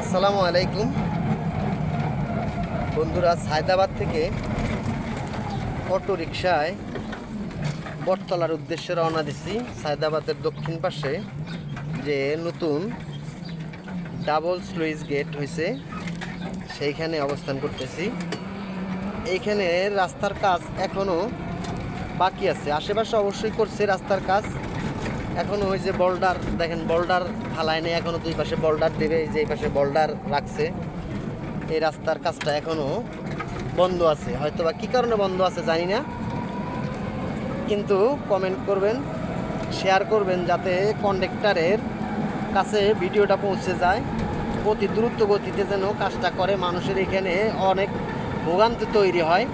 আসসালামু আলাইকুম। বন্ধুরা, সায়দাবাদ থেকে অটো রিক্সায় বটতলার উদ্দেশ্যে রওনা দিছি। সায়দাবাদের দক্ষিণ পাশে যে নতুন ডাবল স্লুইস গেট হয়েছে সেইখানে অবস্থান করতেছি। এইখানে রাস্তার কাজ এখনও বাকি আছে। আশেপাশে অবশ্যই করছে রাস্তার কাজ। এখনও ওই যে বল্ডার দেখেন বল্ডার ফালায় নেই, এখনও দুই পাশে বল্ডার দেবে, এই যে এই পাশে বল্ডার রাখছে। এই রাস্তার কাজটা এখনও বন্ধ আছে। হয়তো বা কী কারণে বন্ধ আছে জানি না। কিন্তু কমেন্ট করবেন শেয়ার করবেন যাতে কন্ডাক্টারের কাছে ভিডিওটা পৌঁছে যায়। অতি দ্রুত গতিতে যেন কাজটা করে। মানুষের এখানে অনেক ভোগান্তি তৈরি হয়।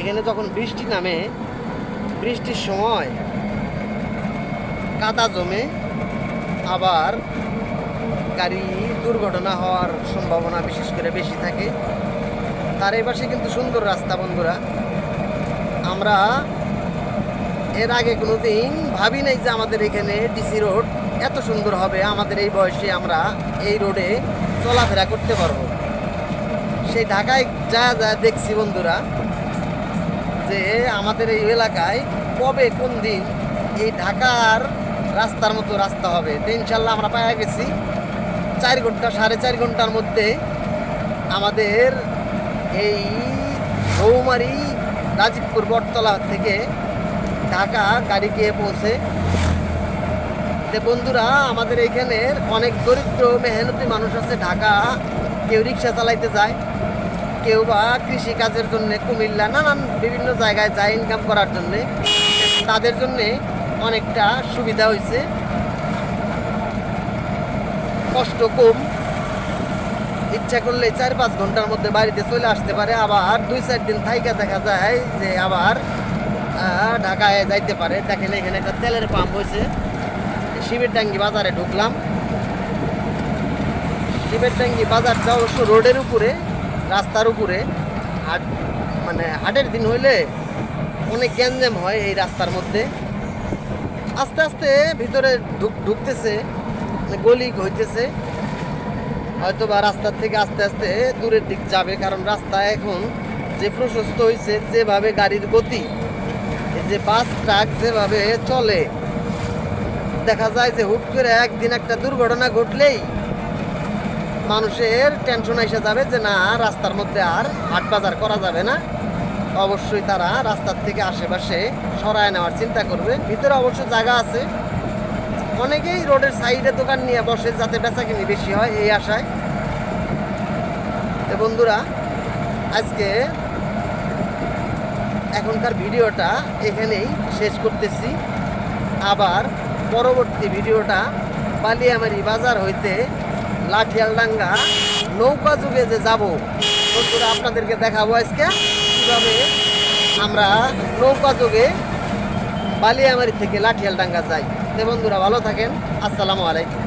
এখানে যখন বৃষ্টি নামে, বৃষ্টির সময় কাদা জমে, আবার গাড়ি দুর্ঘটনা হওয়ার সম্ভাবনা বিশেষ করে বেশি থাকে। তার এই পাশে কিন্তু সুন্দর রাস্তা, বন্ধুরা। আমরা এর আগে কোনো দিন ভাবি নাই যে আমাদের এখানে ডিসি রোড এত সুন্দর হবে। আমাদের এই বয়সে আমরা এই রোডে চলাফেরা করতে পারব। সেই ঢাকায় যা যা দেখছি, বন্ধুরা, যে আমাদের এই এলাকায় কবে কোন দিন এই ঢাকার রাস্তার মতো রাস্তা হবে। তো ইনশাল্লাহ আমরা পাওয়া গেছি। চার ঘণ্টা, সাড়ে চার ঘণ্টার মধ্যে আমাদের এই বৌমারি রাজীবপুর বটতলা থেকে ঢাকা গাড়ি গিয়ে পৌঁছে। যে বন্ধুরা, আমাদের এইখানের অনেক দরিদ্র মেহনতি মানুষ আছে। ঢাকা কেউ রিক্সা চালাইতে যায়, কেউ বা কৃষি কাজের জন্য কুমিল্লা, নানান বিভিন্ন জায়গায় যায় ইনকাম করার জন্যে। তাদের জন্যে অনেকটা সুবিধা হয়েছে। কষ্ট কম। ইচ্ছা করলে চার পাঁচ ঘণ্টার মধ্যে বাড়িতে চলে আসতে পারে, আবার দুই চার দিন থাইকা দেখা যায় যে আবার ঢাকায় যাইতে পারে। দেখেন এখানে একটা তেলের পাম্প হয়েছে। শিবের ডাঙ্গি বাজারে ঢুকলাম। শিবের ডাঙ্গি বাজারটা অবশ্য রোডের উপরে, রাস্তার উপরে। হাট মানে হাটের দিন হইলে অনেক গ্যাঞ্জাম হয় এই রাস্তার মধ্যে। আস্তে আস্তে ভিতরে ঢুক ঢুকতেছে মানে গলি হইতেছে হয়তো বা রাস্তার থেকে আস্তে আস্তে দূরের দিক যাবে, কারণ রাস্তা এখন যে প্রশস্ত হয়েছে যেভাবে গাড়ির গতি যে বাস, ট্রাক যেভাবে চলে, দেখা যায় যে হুট করে একদিন একটা দুর্ঘটনা ঘটলেই মানুষের টেনশন এসে যাবে যে না, রাস্তার মধ্যে আর হাট বাজার করা যাবে না। অবশ্যই তারা রাস্তার থেকে আশেপাশে সরায় নেওয়ার চিন্তা করবে। ভিতরে অবশ্য জায়গা আছে। অনেকেই রোডের সাইডে দোকান নিয়ে বসে যাতে বেচাকিনি বেশি হয়, এই আশায়। তো বন্ধুরা, আজকে এখনকার ভিডিওটা এখানেই শেষ করতেছি। আবার পরবর্তী ভিডিওটা বালিয়ামারি বাজার হইতে লাঠিয়ালডাঙ্গা নৌকা যুগে যে যাব, বন্ধুরা আপনাদেরকে দেখাবো আজকে। কীভাবে আমরা নৌকা যোগে বালিয়ামারি থেকে লাঠিয়াল ডাঙ্গা যাই। তো বন্ধুরা ভালো থাকেন। আসসালামু আলাইকুম।